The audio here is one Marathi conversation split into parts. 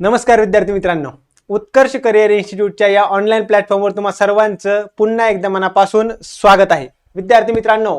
नमस्कार विद्यार्थी मित्रांनो. उत्कर्ष करिअर इन्स्टिट्यूटच्या या ऑनलाईन प्लॅटफॉर्मवर तुम्हा सर्वांचं पुन्हा एकदा मनापासून स्वागत आहे. विद्यार्थी मित्रांनो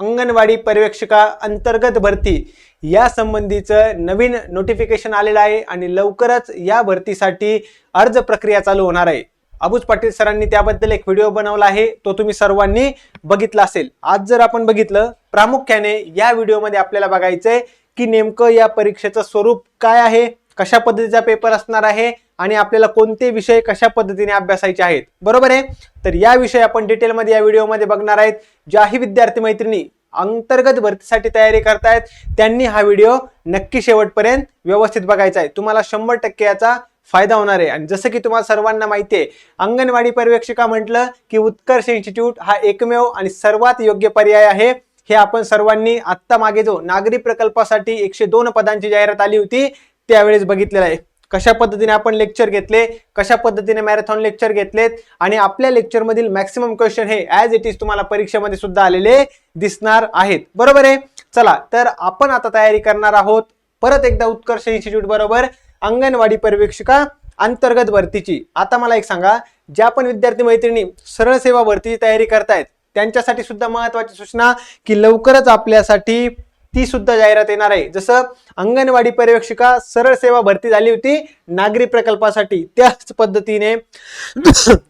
अंगणवाडी पर्यवेक्षका अंतर्गत भरती या संबंधीचं नवीन नोटिफिकेशन आलेलं आहे आणि लवकरच या भरतीसाठी अर्ज प्रक्रिया चालू होणार आहे. अबुज पाटील सरांनी त्याबद्दल एक व्हिडिओ बनवला आहे. तो तुम्ही सर्वांनी बघितला असेल. आज जर आपण बघितलं प्रामुख्याने या व्हिडिओमध्ये आपल्याला बघायचंय की नेमकं या परीक्षेचं स्वरूप काय आहे कशा पद्धतीचा पेपर असणार आहे आणि आपल्याला कोणते विषय कशा पद्धतीने अभ्यासायचे आहेत. बरोबर आहे? तर या विषय आपण डिटेलमध्ये या व्हिडिओमध्ये बघणार आहेत. ज्याही विद्यार्थी मैत्रिणी अंतर्गत भरतीसाठी तयारी करतायत त्यांनी हा व्हिडिओ नक्की शेवटपर्यंत व्यवस्थित बघायचा आहे. तुम्हाला शंभर टक्के याचा फायदा होणार आहे. आणि जसं की तुम्हाला सर्वांना माहिती आहे अंगणवाडी पर्यवेक्षिका म्हटलं की उत्कर्ष इन्स्टिट्यूट हा एकमेव आणि सर्वात योग्य पर्याय आहे. हे आपण सर्वांनी आत्ता मागे जो नागरी प्रकल्पासाठी एकशे दोन पदांची जाहिरात आली होती. त्यावेळेस बघितलेलं आहे. कशा पद्धतीने आपण लेक्चर घेतले कशा पद्धतीने मॅरेथॉन लेक्चर घेतलेत आणि आपल्या लेक्चरमधील मॅक्सिमम क्वेश्चन हे ॲज इट इज तुम्हाला परीक्षेमध्ये सुद्धा आलेले दिसणार आहेत. बरोबर आहे? चला तर आपण आता तयारी करणार आहोत. परत एकदा उत्कर्ष इन्स्टिट्यूट बरोबर अंगणवाडी पर्यवेक्षिका अंतर्गत भरतीची. आता मला एक सांगा ज्या पण विद्यार्थी मैत्रिणी सरळ सेवा भरतीची तयारी करतायत त्यांच्यासाठी सुद्धा महत्वाची सूचना की लवकरच आपल्यासाठी ती सुद्धा जाहिरात येणार आहे. जसं अंगणवाडी पर्यवेक्षिका सरळ सेवा भरती झाली होती नागरी प्रकल्पासाठी. त्याच पद्धतीने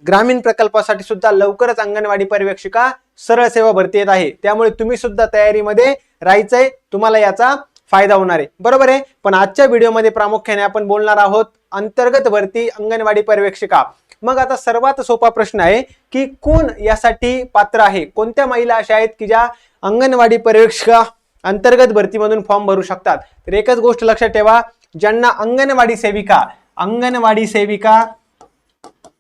ग्रामीण प्रकल्पासाठी सुद्धा लवकरच अंगणवाडी पर्यवेक्षिका सरळ सेवा भरती येत आहे. त्यामुळे तुम्ही सुद्धा तयारीमध्ये राहायचंय. तुम्हाला याचा फायदा होणार आहे. बरोबर आहे? पण आजच्या व्हिडिओमध्ये प्रामुख्याने आपण बोलणार आहोत अंतर्गत भरती अंगणवाडी पर्यवेक्षिका. मग आता सर्वात सोपा प्रश्न आहे की कोण यासाठी पात्र आहे? कोणत्या महिला अशा आहेत की ज्या अंगणवाडी पर्यवेक्षिका अंतर्गत भरतीमधून फॉर्म भरू शकतात. तर एकच गोष्ट लक्षात ठेवा ज्यांना अंगणवाडी सेविका अंगणवाडी सेविका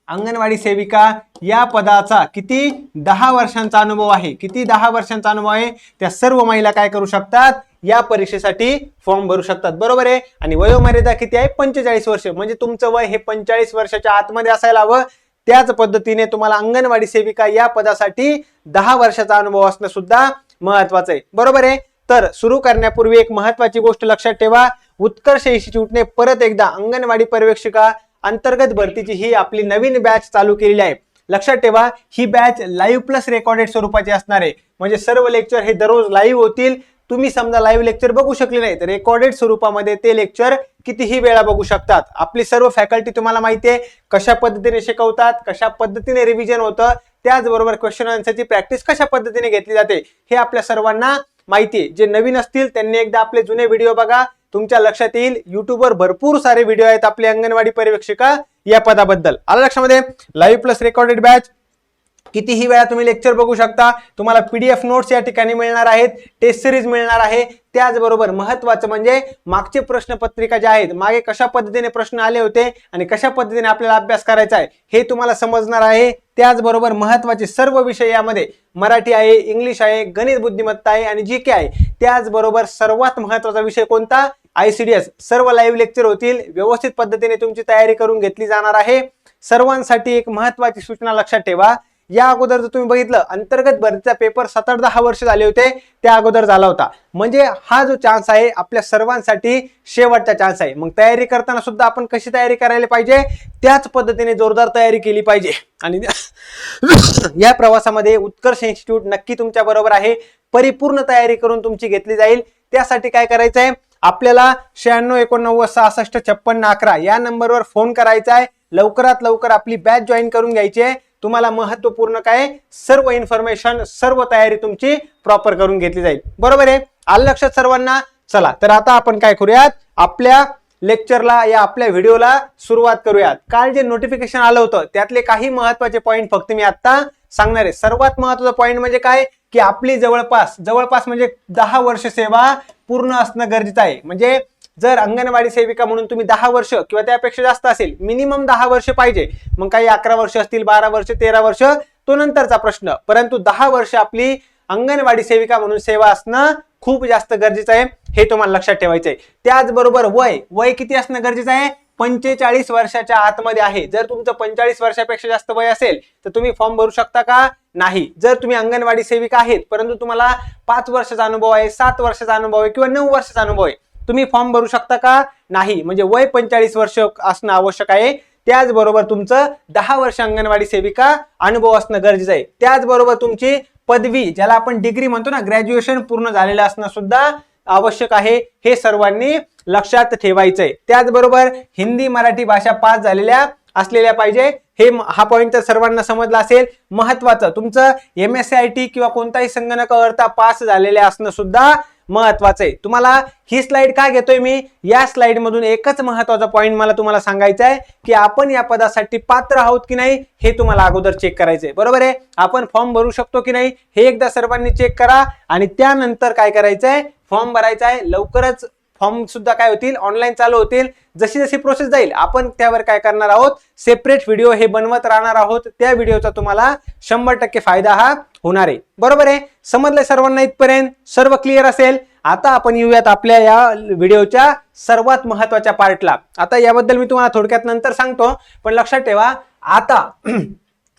अंगणवाडी सेविका या पदाचा किती दहा वर्षांचा अनुभव आहे किती दहा वर्षांचा अनुभव आहे त्या सर्व महिला काय करू शकतात? या परीक्षेसाठी फॉर्म भरू शकतात. बरोबर आहे? आणि वयोमर्यादा किती आहे? पंचेचाळीस वर्ष. म्हणजे तुमचं वय हे पंचेचाळीस वर्षाच्या आतमध्ये असायला हवं. त्याच पद्धतीने तुम्हाला अंगणवाडी सेविका या पदासाठी दहा वर्षाचा अनुभव असणं सुद्धा महत्वाचं आहे. बरोबर आहे? तर सुरू करण्यापूर्वी एक महत्वाची गोष्ट लक्षात ठेवा. उत्कर्ष इन्स्टिट्यूटने परत एकदा अंगणवाडी पर्यवेक्षिका अंतर्गत भरतीची ही आपली नवीन बॅच चालू केलेली आहे. लक्षात ठेवा ही बॅच लाईव्ह प्लस रेकॉर्डेड स्वरूपाची असणार आहे. म्हणजे सर्व लेक्चर हे दररोज लाईव्ह होतील. तुम्ही समजा लाईव्ह लेक्चर बघू शकले नाही तर रेकॉर्डेड स्वरूपामध्ये ते लेक्चर कितीही वेळा बघू शकतात. आपली सर्व फॅकल्टी तुम्हाला माहिती आहे कशा पद्धतीने शिकवतात कशा पद्धतीने रिव्हिजन होतं त्याचबरोबर क्वेश्चन आन्सरची प्रॅक्टिस कशा पद्धतीने घेतली जाते हे आपल्या सर्वांना माहिती आहे. जे नवीन असतील त्यांनी एकदा आपले जुने व्हिडिओ बघा. तुमच्या लक्षात येईल युट्यूबवर भरपूर सारे व्हिडिओ आहेत आपले अंगणवाडी पर्यवेक्षिका या पदाबद्दल. आलं लक्षामध्ये? लाईव्ह प्लस रेकॉर्डेड बॅच कितीही वेळा तुम्ही लेक्चर बघू शकता. तुम्हाला पीडीएफ नोट्स या ठिकाणी मिळणार आहेत. टेस्ट सिरीज मिळणार आहे. त्याचबरोबर महत्वाचं म्हणजे मागचे प्रश्नपत्रिका ज्या आहेत मागे कशा पद्धतीने प्रश्न आले होते आणि कशा पद्धतीने आपल्याला अभ्यास करायचा आहे हे तुम्हाला समजणार आहे. त्याचबरोबर महत्त्वाचे सर्व विषय यामध्ये मराठी आहे इंग्लिश आहे गणित बुद्धिमत्ता आहे आणि जी के आहे. त्याचबरोबर सर्वात महत्त्वाचा विषय कोणता? आयसीडीएस सर्व लाईव्ह लेक्चर होतील. व्यवस्थित पद्धतीने तुमची तयारी करून घेतली जाणार आहे. सर्वांसाठी एक महत्वाची सूचना लक्षात ठेवा. या अगोदर जर तुम्ही बघितलं अंतर्गत भरतीचा पेपर सात आठ दहा वर्ष झाले होते त्या अगोदर झाला होता. म्हणजे हा जो चान्स आहे आपल्या सर्वांसाठी शेवटचा चान्स आहे. मग तयारी करताना सुद्धा आपण कशी तयारी करायला पाहिजे? त्याच पद्धतीने जोरदार तयारी केली पाहिजे. आणि या प्रवासामध्ये उत्कर्ष इन्स्टिट्यूट नक्की तुमच्या बरोबर आहे. परिपूर्ण तयारी करून तुमची घेतली जाईल. त्यासाठी काय करायचं आहे आपल्याला शहाण्णव एकोणनव्वद सहासष्ट छप्पन्न अकरा या नंबरवर फोन करायचा आहे लवकरात लवकर आपली बॅच जॉईन करून घ्यायची आहे. तुम्हाला महत्त्वपूर्ण काय? सर्व इन्फॉर्मेशन सर्व तयारी तुमची प्रॉपर करून घेतली जाईल. बरोबर आहे? आलं लक्षात सर्वांना? चला तर आता आपण काय करूयात? आपल्या लेक्चरला या आपल्या व्हिडिओला सुरुवात करूयात. काल जे नोटिफिकेशन आलं होतं त्यातले काही महत्त्वाचे पॉईंट फक्त मी आता सांगणार आहे. सर्वात महत्त्वाचा पॉईंट म्हणजे काय? की आपली जवळपास जवळपास म्हणजे दहा वर्ष सेवा पूर्ण असणं गरजेचं आहे. म्हणजे जर अंगणवाडी सेविका म्हणून तुम्ही दहा वर्ष किंवा त्यापेक्षा जास्त असेल मिनिमम दहा वर्ष पाहिजे. मग काही अकरा वर्ष असतील बारा वर्ष तेरा वर्ष तो नंतरचा प्रश्न. परंतु दहा वर्ष आपली अंगणवाडी सेविका म्हणून सेवा असणं खूप जास्त गरजेचं आहे हे तुम्हाला लक्षात ठेवायचं आहे त्याचबरोबर वय वय किती असणं गरजेचं आहे? पंचेचाळीस वर्षाच्या आतमध्ये आहे. जर तुमचं पंचेचाळीस वर्षापेक्षा जास्त वय असेल तर तुम्ही फॉर्म भरू शकता का? नाही. जर तुम्ही अंगणवाडी सेविका आहेत परंतु तुम्हाला पाच वर्षाचा अनुभव आहे सात वर्षाचा अनुभव आहे किंवा नऊ वर्षाचा अनुभव आहे तुम्ही फॉर्म भरू शकता का? नाही. म्हणजे वय पंचेचाळीस वर्ष असणं आवश्यक आहे. त्याचबरोबर तुमचं दहा वर्ष अंगणवाडी सेविका अनुभव असणं गरजेचं आहे. त्याचबरोबर तुमची पदवी ज्याला आपण डिग्री म्हणतो ना ग्रॅज्युएशन पूर्ण झालेलं असणं सुद्धा आवश्यक आहे. हे सर्वांनी लक्षात ठेवायचं आहे. त्याचबरोबर हिंदी मराठी भाषा पास झालेल्या असलेल्या पाहिजे. हे म- हा पॉईंट तर सर्वांना समजला असेल. महत्वाचं तुमचं M S C I T किंवा कोणताही संगणक पास झालेल्या असणं सुद्धा महत्वाचं आहे. तुम्हाला ही स्लाइड का घेतोय मी? या स्लाइड मधून एकच महत्त्वाचा पॉईंट मला तुम्हाला सांगायचा आहे की आपण या पदासाठी पात्र आहोत की नाही हे तुम्हाला अगोदर चेक करायचंय बरोबर आहे? आपण फॉर्म भरू शकतो की नाही हे एकदा सर्वांनी चेक करा आणि त्यानंतर काय करायचंय? फॉर्म भरायचा आहे. लवकरच फॉर्म सुद्धा काय होतील? ऑनलाईन चालू होतील. जशी जशी प्रोसेस जाईल आपण त्यावर काय करणार आहोत? सेपरेट व्हिडिओ हे बनवत राहणार आहोत. त्या व्हिडिओचा तुम्हाला शंभर टक्के फायदा हा होणार. आहे बरोबर आहे? समजलंय सर्वांना इथपर्यंत? सर्व क्लिअर असेल? आता आपण येऊयात आपल्या या व्हिडिओच्या सर्वात महत्त्वाच्या पार्टला आता याबद्दल मी तुम्हाला थोडक्यात नंतर सांगतो पण लक्षात ठेवा आता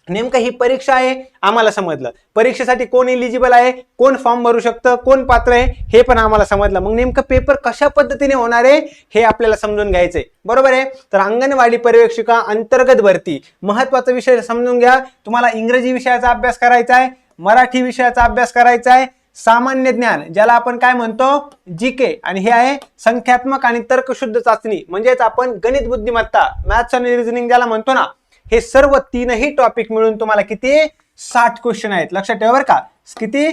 नेमकं ही परीक्षा आहे आम्हाला समजलं. परीक्षेसाठी कोण इलिजिबल आहे कोण फॉर्म भरू शकतं कोण पात्र आहे हे पण आम्हाला समजलं. मग नेमकं पेपर कशा पद्धतीने होणार आहे हे आपल्याला समजून घ्यायचंय. बरोबर आहे? तर अंगणवाडी पर्यवेक्षिका अंतर्गत भरती. महत्त्वाचा विषय समजून घ्या. तुम्हाला इंग्रजी विषयाचा अभ्यास करायचा आहे मराठी विषयाचा अभ्यास करायचा आहे. सामान्य ज्ञान ज्याला आपण काय म्हणतो? जी के आणि हे आहे संख्यात्मक आणि तर्कशुद्ध चाचणी. म्हणजेच आपण गणित बुद्धिमत्ता मॅथ्स आणि रिझनिंग ज्याला म्हणतो ना हे सर्व तीनही टॉपिक मिळून तुम्हाला किती? साठ क्वेश्चन आहेत. लक्षात ठेवा बरं का. किती?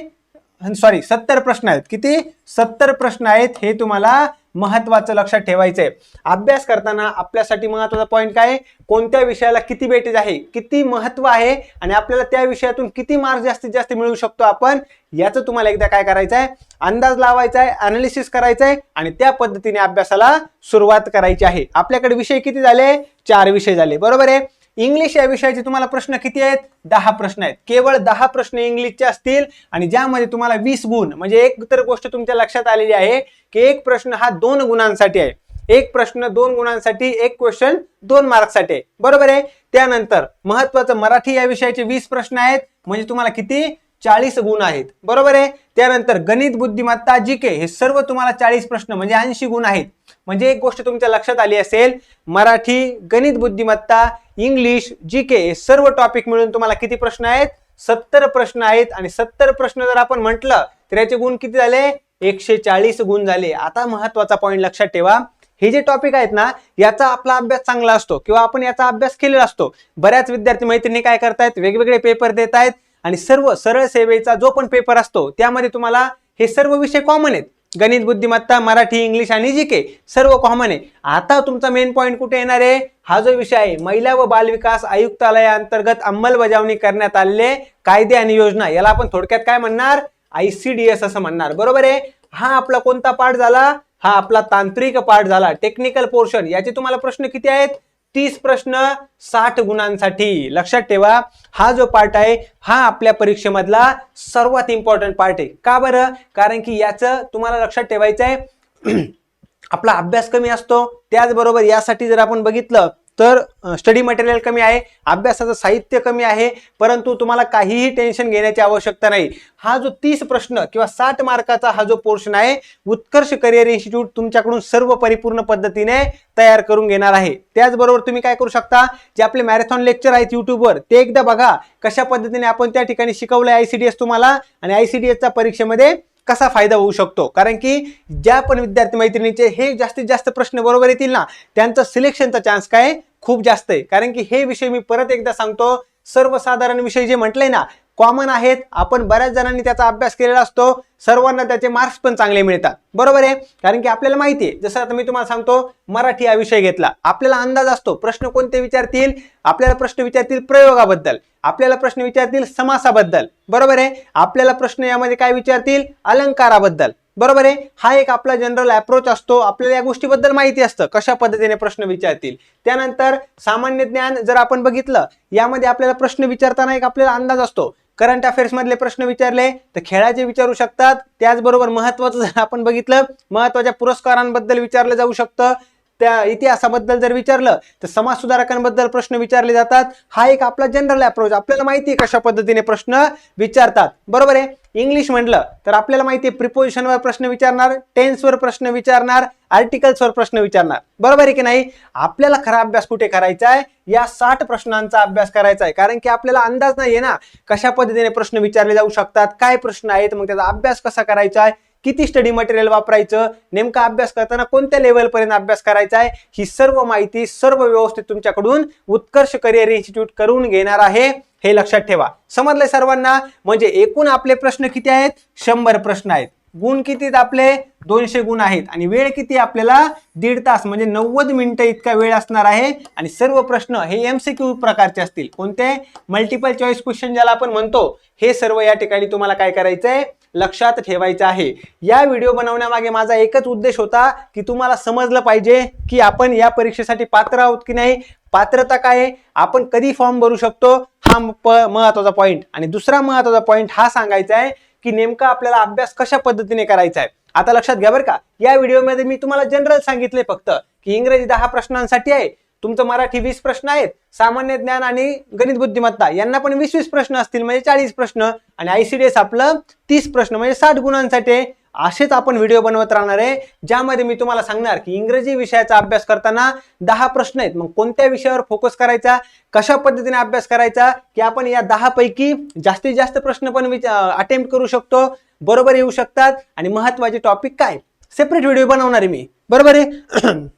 सॉरी सत्तर प्रश्न आहेत. किती? सत्तर प्रश्न आहेत हे तुम्हाला महत्वाचं लक्षात ठेवायचं आहे अभ्यास करताना आपल्यासाठी महत्त्वाचा पॉईंट काय आहे? कोणत्या विषयाला किती वेटेज आहे? किती महत्त्व आहे? आणि आपल्याला त्या विषयातून किती मार्क्स जास्तीत जास्त मिळू शकतो आपण? याचं तुम्हाला एकदा काय करायचं आहे अंदाज लावायचा आहे अनालिसिस करायचं आहे आणि त्या पद्धतीने अभ्यासाला सुरुवात करायची आहे. आपल्याकडे विषय किती झाले? चार विषय झाले. बरोबर आहे? इंग्लिश या विषयाचे तुम्हाला प्रश्न किती आहेत? दहा प्रश्न आहेत. केवळ दहा प्रश्न इंग्लिशचे असतील आणि ज्यामध्ये तुम्हाला वीस गुण म्हणजे एक तर गोष्ट तुमच्या लक्षात आलेली आहे की एक प्रश्न हा दोन गुणांसाठी आहे. एक प्रश्न दोन गुणांसाठी एक क्वेश्चन दोन मार्क्ससाठी आहे. बरोबर आहे? त्यानंतर महत्वाचं मराठी या विषयाचे वीस प्रश्न आहेत म्हणजे तुम्हाला किती? चाळीस गुण आहेत. बरोबर आहे? त्यानंतर गणित बुद्धिमत्ता जी के हे सर्व तुम्हाला चाळीस प्रश्न म्हणजे ऐंशी गुण आहेत. म्हणजे एक गोष्ट तुमच्या लक्षात आली असेल मराठी गणित बुद्धिमत्ता इंग्लिश जी के हे सर्व टॉपिक मिळून तुम्हाला किती प्रश्न आहेत? सत्तर प्रश्न आहेत आणि सत्तर प्रश्न जर आपण म्हटलं तर याचे गुण किती झाले? एकशे चाळीस गुण झाले. आता महत्त्वाचा पॉईंट लक्षात ठेवा. हे जे टॉपिक आहेत ना याचा आपला अभ्यास चांगला असतो किंवा आपण याचा अभ्यास केलेला असतो. बऱ्याच विद्यार्थी मैत्रिणी काय करतायत? वेगवेगळे पेपर देत आहेत आणि सर्व सरळ सेवेचा जो पण पेपर असतो त्यामध्ये तुम्हाला हे सर्व विषय कॉमन आहेत. गणित बुद्धिमत्ता मराठी इंग्लिश आणि जी के सर्व कॉमन आहे. आता तुमचा मेन पॉईंट कुठे येणार आहे? हा जो विषय आहे महिला व बालविकास आयुक्तालयाअंतर्गत अंमलबजावणी करण्यात आलेले कायदे आणि योजना याला आपण थोडक्यात काय म्हणणार? आय सी डी एस असं म्हणणार. बरोबर आहे? हा आपला कोणता पाठ झाला? हा आपला तांत्रिक पाठ झाला. टेक्निकल पोर्शन याचे तुम्हाला प्रश्न किती आहेत? तीस प्रश्न साठ गुणांसाठी. लक्षात ठेवा हा जो पार्ट आहे हा आपल्या परीक्षेमधला सर्वात इम्पॉर्टंट पार्ट आहे. का बरं? कारण की याचं तुम्हाला लक्षात ठेवायचं आहे आपला अभ्यास कमी असतो. त्याचबरोबर यासाठी जर आपण बघितलं तर स्टडी मटेरियल कमी आहे अभ्यासाचं साहित्य कमी आहे परंतु तुम्हाला काहीही टेन्शन घेण्याची आवश्यकता नाही. हा जो तीस प्रश्न किंवा साठ मार्काचा हा जो पोर्शन आहे उत्कर्ष करिअर इन्स्टिट्यूट तुमच्याकडून सर्व परिपूर्ण पद्धतीने तयार करून घेणार आहे. त्याचबरोबर तुम्ही काय करू शकता जे आपले मॅरेथॉन लेक्चर आहेत युट्यूबवर ते एकदा बघा कशा पद्धतीने आपण त्या ठिकाणी शिकवलं आहे आय सी डी एस तुम्हाला आणि आय सी डी एसच्या परीक्षेमध्ये कसा फायदा होऊ शकतो? कारण की ज्या पण विद्यार्थी मैत्रिणीचे हे जास्तीत जास्त प्रश्न बरोबर येतील ना त्यांचं सिलेक्शनचा चान्स काय? खूप जास्त आहे. कारण की हे विषय मी परत एकदा सांगतो सर्वसाधारण विषय जे म्हटलंय ना कॉमन आहेत. आपण बऱ्याच जणांनी त्याचा अभ्यास केलेला असतो. सर्वांना त्याचे मार्क्स पण चांगले मिळतात. बरोबर आहे? कारण की आपल्याला माहिती आहे. जसं आता मी तुम्हाला सांगतो मराठी हा विषय घेतला. आपल्याला अंदाज असतो. प्रश्न कोणते विचारतील? आपल्याला प्रश्न विचारतील प्रयोगाबद्दल. आपल्याला प्रश्न विचारतील समासाबद्दल. बरोबर आहे? आपल्याला प्रश्न यामध्ये काय विचारतील? अलंकाराबद्दल. बरोबर आहे? हा एक आपला जनरल अप्रोच असतो. आपल्याला या गोष्टीबद्दल माहिती असतं. कशा पद्धतीने प्रश्न विचारतील? त्यानंतर सामान्य ज्ञान जर आपण बघितलं यामध्ये आपल्याला प्रश्न विचारताना एक आपल्याला अंदाज असतो. करंट अफेअर्समधले प्रश्न विचारले तर खेळाचे विचारू शकतात. त्याचबरोबर महत्वाचं जर आपण बघितलं महत्त्वाच्या पुरस्कारांबद्दल विचारलं जाऊ शकतं. त्या इतिहासाबद्दल जर विचारलं तर समाज सुधारकांबद्दल प्रश्न विचारले जातात. हा एक आपला जनरल अप्रोच आपल्याला माहिती आहे कशा पद्धतीने प्रश्न विचारतात. बरोबर आहे? इंग्लिश म्हटलं तर आपल्याला माहिती आहे प्रिपोजिशनवर प्रश्न विचारणार टेन्सवर प्रश्न विचारणार आर्टिकल्सवर प्रश्न विचारणार. बरोबर आहे की नाही? आपल्याला खरा अभ्यास कुठे करायचा आहे? या साठ प्रश्नांचा अभ्यास करायचा आहे. कारण की आपल्याला अंदाज नाहीये ना कशा पद्धतीने प्रश्न विचारले जाऊ शकतात काय प्रश्न आहेत मग त्याचा अभ्यास कसा करायचा आहे? किती स्टडी मटेरियल वापरायचं नेमका अभ्यास करताना कोणत्या लेवलपर्यंत अभ्यास करायचा आहे ही सर्व माहिती सर्व व्यवस्थित तुमच्याकडून उत्कर्ष करिअर इन्स्टिट्यूट करून घेणार आहे. हे लक्षात ठेवा. समजलंय सर्वांना? म्हणजे एकूण आपले प्रश्न किती आहेत? शंभर प्रश्न आहेत. गुण किती आपले? दोनशे गुण आहेत. आणि वेळ किती आपल्याला? दीड तास म्हणजे नव्वद मिनिटं इतका वेळ असणार आहे. आणि सर्व प्रश्न हे एमसीक्यू प्रकारचे असतील. कोणते? मल्टिपल चॉईस क्वेश्चन ज्याला आपण म्हणतो. हे सर्व या ठिकाणी तुम्हाला काय करायचंय? लक्षात ठेवायचं आहे. या व्हिडिओ बनवण्यामागे माझा एकच उद्देश होता की तुम्हाला समजलं पाहिजे की आपण या परीक्षेसाठी पात्र आहोत की नाही. पात्रता काय आहे? आपण कधी फॉर्म भरू शकतो? हा प- महत्त्वाचा पॉईंट आणि दुसरा महत्त्वाचा पॉईंट हा सांगायचा आहे की नेमका आपल्याला अभ्यास कशा पद्धतीने करायचा आहे? आता लक्षात घ्या बरं का. या व्हिडिओमध्ये मी तुम्हाला जनरल सांगितले फक्त की इंग्रजी दहा प्रश्नांसाठी आहे. तुमचं मराठी वीस प्रश्न आहेत सामान्य ज्ञान आणि गणित बुद्धिमत्ता यांना पण वीस वीस प्रश्न असतील म्हणजे चाळीस प्रश्न. आणि आयसीडीएस आपलं तीस प्रश्न म्हणजे साठ गुणांसाठी असेच आपण व्हिडिओ बनवत राहणार आहे ज्यामध्ये मी तुम्हाला सांगणार की इंग्रजी विषयाचा अभ्यास करताना दहा प्रश्न आहेत. मग कोणत्या विषयावर फोकस करायचा कशा पद्धतीने अभ्यास करायचा की आपण या दहा पैकी जास्तीत जास्त प्रश्न पण अटेम्प्ट करू शकतो. बरोबर येऊ शकतात. आणि महत्त्वाचे टॉपिक काय? सेपरेट व्हिडिओ बनवणार आहे मी. बरोबर आहे?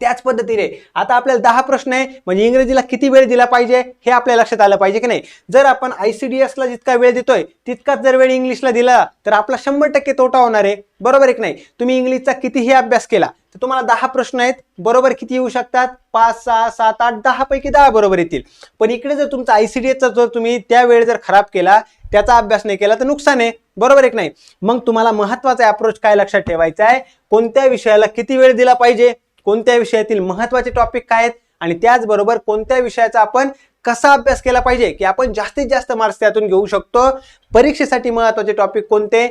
त्याच पद्धतीने. आता आपल्याला दहा प्रश्न आहे म्हणजे इंग्रजीला किती वेळ दिला पाहिजे हे आपल्या लक्षात आलं पाहिजे की नाही? जर आपण आय सी डी एसला जितका वेळ देतोय तितकाच जर वेळ इंग्लिशला दिला तर आपला शंभर टक्के तोटा होणार आहे. बरोबर एक नाही? तुम्ही इंग्लिशचा कितीही अभ्यास केला तर तुम्हाला दहा प्रश्न आहेत बरोबर किती येऊ शकतात? पाच सहा सात आठ दहा पैकी दहा बरोबर येतील. पण इकडे जर तुमचा आय सी डी एसचा जर तुम्ही त्या वेळ जर खराब केला त्याचा अभ्यास नाही केला तर नुकसान आहे. बरोबर एक नाही? मग तुम्हाला महत्त्वाचा अप्रोच काय लक्षात ठेवायचा आहे? कोणत्या विषयाला किती वेळ दिला पाहिजे? कोणत्या विषयातील महत्त्वाचे टॉपिक काय आहेत आणि त्याचबरोबर कोणत्या विषयाचा आपण कसा अभ्यास केला पाहिजे की आपण जास्तीत जास्त मार्क्स त्यातून घेऊ शकतो. परीक्षेसाठी महत्त्वाचे टॉपिक कोणते?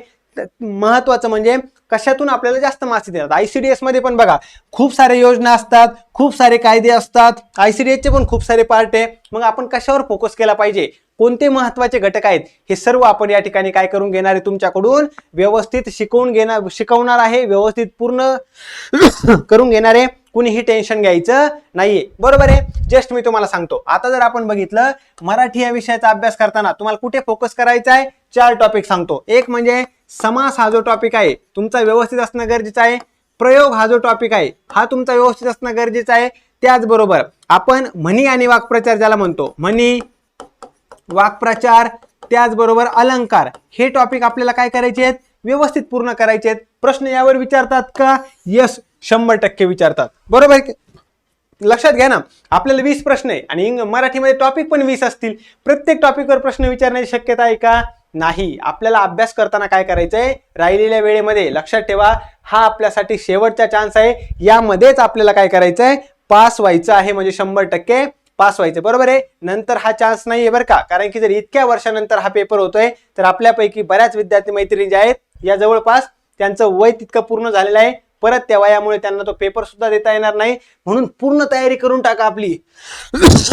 महत्वाचं म्हणजे कशातून आपल्याला जास्त मार्क्स देतात? आय सी डी एसमध्ये पण बघा खूप सारे योजना असतात खूप सारे कायदे असतात आय सी डी एसचे पण खूप सारे पार्ट आहे. मग आपण कशावर फोकस केला पाहिजे? कोणते महत्त्वाचे घटक आहेत? हे सर्व आपण या ठिकाणी काय करून घेणार आहे तुमच्याकडून? व्यवस्थित शिकवून घेणार शिकवणार आहे व्यवस्थित पूर्ण करून घेणार आहे. कुणीही टेन्शन घ्यायचं नाहीये. बरोबर आहे? जस्ट मी तुम्हाला सांगतो. आता जर आपण बघितलं मराठी या विषयाचा अभ्यास करताना तुम्हाला कुठे फोकस करायचा आहे? चार टॉपिक सांगतो. एक म्हणजे समास हा जो टॉपिक आहे तुमचा व्यवस्थित असणं गरजेचं आहे. प्रयोग हा जो टॉपिक आहे हा तुमचा व्यवस्थित असणं गरजेचं आहे. त्याचबरोबर आपण म्हणी आणि वाक्प्रचार ज्याला म्हणतो म्हणी वाक्प्रचार त्याचबरोबर अलंकार हे टॉपिक आपल्याला काय करायचे आहेत? व्यवस्थित पूर्ण करायचे आहेत. प्रश्न यावर विचारतात का? यस शंभर टक्के विचारतात. बरोबर लक्षात घ्या ना आपल्याला वीस प्रश्न आहे आणि इंग मराठीमध्ये टॉपिक पण वीस असतील. प्रत्येक टॉपिकवर प्रश्न विचारण्याची शक्यता आहे का? नाही. आपल्याला अभ्यास करताना काय करायचंय? राहिलेल्या वेळेमध्ये लक्षात ठेवा हा आपल्यासाठी शेवटचा चान्स आहे. यामध्येच आपल्याला काय करायचंय? पास व्हायचं आहे म्हणजे शंभर टक्के पास व्हायचं बरोबर आहे? नंतर हा चान्स नाही आहे बरं का. कारण की जर इतक्या वर्षानंतर हा पेपर होतोय तर आपल्यापैकी बऱ्याच विद्यार्थी मैत्रिणी ज्या आहेत या जवळपास त्यांचं वय तितकं पूर्ण झालेलं आहे. परत त्या वयामुळे त्यांना तो पेपर सुद्धा देता येणार नाही. म्हणून पूर्ण तयारी करून टाका आपली.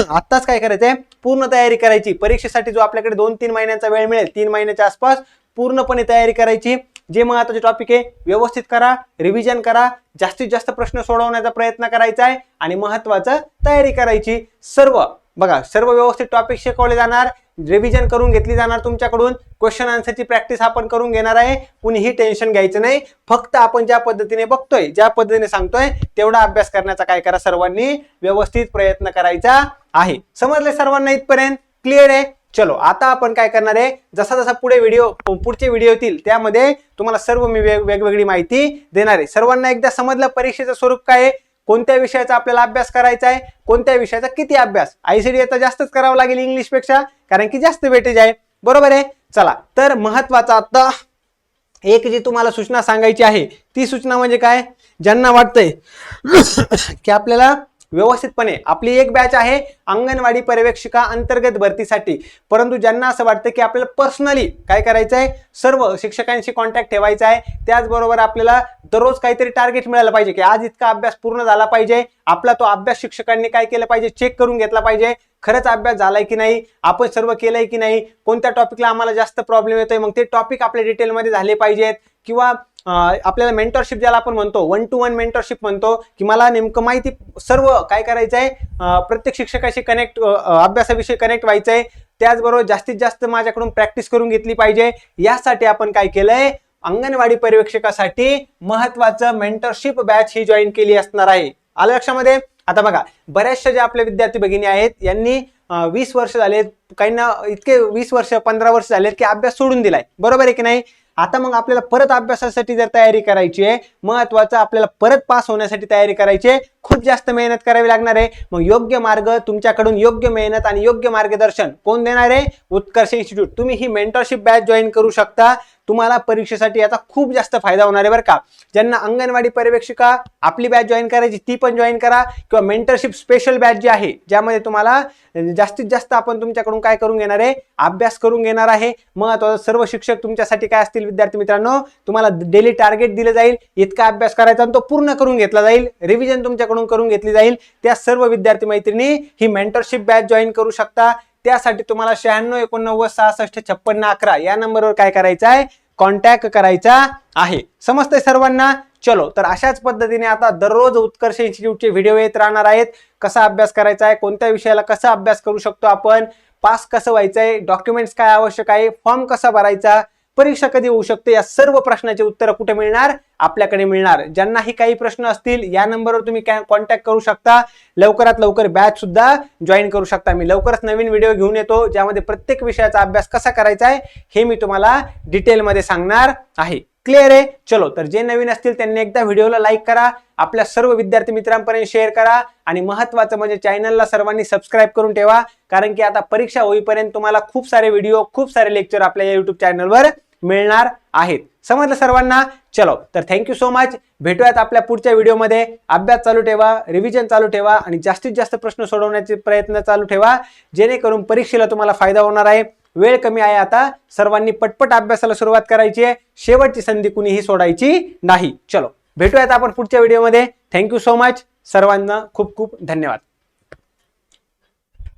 आत्ताच काय करायचंय? पूर्ण तयारी करायची. परीक्षेसाठी जो आपल्याकडे दोन तीन महिन्यांचा वेळ मिळेल तीन महिन्याच्या आसपास पूर्णपणे तयारी करायची. जे महत्त्वाचे टॉपिक आहे व्यवस्थित करा रिव्हिजन करा जास्तीत जास्त प्रश्न सोडवण्याचा प्रयत्न करायचा आहे आणि महत्वाचं तयारी करायची. सर्व. बघा सर्व व्यवस्थित टॉपिक शिकवले जाणार रिव्हिजन करून घेतली जाणार तुमच्याकडून क्वेश्चन आन्सरची प्रॅक्टिस आपण करून घेणार आहे कुणीही टेन्शन घ्यायचं नाही फक्त आपण ज्या पद्धतीने बघतोय ज्या पद्धतीने सांगतोय तेवढा अभ्यास करण्याचा काय करा सर्वांनी व्यवस्थित प्रयत्न करायचा आहे. समजले सर्वांना इथपर्यंत? क्लिअर आहे? चलो आता आपण काय करणार आहे? जसा जसा पुढे व्हिडिओ पुढचे व्हिडिओ येतील त्यामध्ये तुम्हाला सर्व मी वेग वेगवेगळी माहिती देणार आहे. सर्वांना एकदा समजलं परीक्षेचं स्वरूप काय आहे? कोणत्या विषयाचा आपल्याला अभ्यास करायचा आहे? कोणत्या विषयाचा किती अभ्यास? आयसीडीचा जास्तच करावा लागेल इंग्लिशपेक्षा कारण की जास्त वेटेज आहे. बरोबर आहे? चला तर महत्त्वाचा आता एक जी तुम्हाला सूचना सांगायची आहे ती सूचना म्हणजे काय? ज्यांना वाटतंय की आपल्याला व्यवस्थितपणे. आपली एक बॅच आहे अंगणवाडी पर्यवेक्षिका अंतर्गत भरतीसाठी. परंतु ज्यांना असं वाटतं की आपल्याला पर्सनली काय करायचं आहे सर्व शिक्षकांशी कॉन्टॅक्ट ठेवायचा आहे त्याचबरोबर आपल्याला दररोज काहीतरी टार्गेट मिळालं पाहिजे की आज इतका अभ्यास पूर्ण झाला पाहिजे आपला तो अभ्यास शिक्षकांनी काय केलं पाहिजे चेक करून घेतला पाहिजे खरंच अभ्यास झालाय की नाही आपण सर्व केलंय की नाही कोणत्या टॉपिकला आम्हाला जास्त प्रॉब्लेम येतोय मग ते टॉपिक आपल्या डिटेलमध्ये झाले पाहिजेत किंवा आपल्याला मेंटरशिप ज्याला आपण म्हणतो वन टू वन मेंटरशिप म्हणतो की मला नेमकं माहिती सर्व काय करायचं आहे प्रत्येक शिक्षकाशी कनेक्ट अभ्यासाविषयी कनेक्ट व्हायचं आहे त्याचबरोबर जास्तीत जास्त माझ्याकडून प्रॅक्टिस करून घेतली पाहिजे. यासाठी आपण काय केलंय? अंगणवाडी पर्यवेक्षकासाठी महत्वाचं मेंटरशिप बॅच ही जॉईन केली असणार आहे. आलं लक्षामध्ये? आता बघा बऱ्याचशा ज्या आपल्या विद्यार्थी भगिनी आहेत यांनी वीस वर्ष झालेत काहींना इतके वीस वर्ष पंधरा वर्ष झालेत की अभ्यास सोडून दिलाय. बरोबर आहे की नाही? आता मग आपल्याला परत अभ्यासासाठी जर तयारी करायची आहे महत्वाचं आपल्याला परत पास होण्यासाठी तयारी करायची आहे खूप जास्त मेहनत करावी लागणार आहे. मग योग्य मार्ग तुमच्याकडून योग्य मेहनत आणि योग्य मार्गदर्शन कोण देणार आहे? उत्कर्ष इन्स्टिट्यूट. तुम्ही ही मेंटरशिप बॅच जॉईन करू शकता. तुम्हाला परीक्षेसाठी याचा खूप जास्त फायदा होणार आहे बरं का. ज्यांना अंगणवाडी पर्यवेक्षिका आपली बॅच जॉईन करायची ती पण जॉईन करा. किंवा मेंटरशिप स्पेशल बॅच जी आहे ज्यामध्ये तुम्हाला जास्तीत जास्त आपण तुमच्याकडून काय करून घेणार आहे? अभ्यास करून घेणार आहे. महत्वाचं सर्व शिक्षक तुमच्यासाठी काय असतील विद्यार्थी मित्रांनो? तुम्हाला डेली टार्गेट दिलं जाईल. इतका अभ्यास करायचा आणि तो पूर्ण करून घेतला जाईल. रिव्हिजन तुमच्याकडून करून घेतली जाईल. त्या सर्व विद्यार्थी मैत्रिणी ही मेंटरशिप बॅच जॉईन करू शकता. त्यासाठी तुम्हाला शहाण्णव एकोणनव्वद सहासष्ट छप्पन्न अकरा या नंबरवर काय करायचं आहे? कॉन्टॅक्ट करायचा आहे. समजतंय सर्वांना? चलो तर अशाच पद्धतीने आता दररोज उत्कर्ष इन्स्टिट्यूटचे व्हिडिओ येत राहणार आहेत. कसा अभ्यास करायचा आहे? कोणत्या विषयाला कसा अभ्यास करू शकतो आपण? पास कसं व्हायचं आहे डॉक्युमेंट्स काय आवश्यक आहे? फॉर्म कसा भरायचा? परीक्षा कधी होऊ शकते? या सर्व प्रश्नाचे उत्तर कुठे मिळणार? आपल्याकडे मिळणार. ज्यांनाही काही प्रश्न असतील या नंबरवर तुम्ही कॉन्टॅक्ट करू शकता. लवकरात लवकर बॅच सुद्धा जॉईन करू शकता. मी लवकरच नवीन व्हिडिओ घेऊन येतो ज्यामध्ये प्रत्येक विषयाचा अभ्यास कसा करायचा आहे हे मी तुम्हाला डिटेलमध्ये सांगणार आहे. क्लिअर आहे? चलो तर जे नवीन असतील त्यांनी एकदा व्हिडिओला लाईक करा. आपल्या सर्व विद्यार्थी मित्रांपर्यंत शेअर करा. आणि महत्वाचं म्हणजे चॅनलला सर्वांनी सबस्क्राईब करून ठेवा. कारण की आता परीक्षा होईपर्यंत तुम्हाला खूप सारे व्हिडिओ खूप सारे लेक्चर आपल्या या युट्यूब चॅनलवर मिळणार आहेत. समजलं सर्वांना? चलो तर थँक्यू सो मच भेटूयात आपल्या पुढच्या व्हिडिओमध्ये. अभ्यास चालू ठेवा रिव्हिजन चालू ठेवा आणि जास्तीत जास्त प्रश्न सोडवण्याचे प्रयत्न चालू ठेवा. जेणेकरून परीक्षेला तुम्हाला फायदा होणार आहे. वेळ कमी आहे आता. सर्वांनी पटपट अभ्यासाला सुरुवात करायची आहे. शेवटची संधी कुणीही सोडायची नाही. चलो भेटूयात आपण पुढच्या व्हिडिओमध्ये. थँक्यू सो मच सर्वांना खूप खूप धन्यवाद.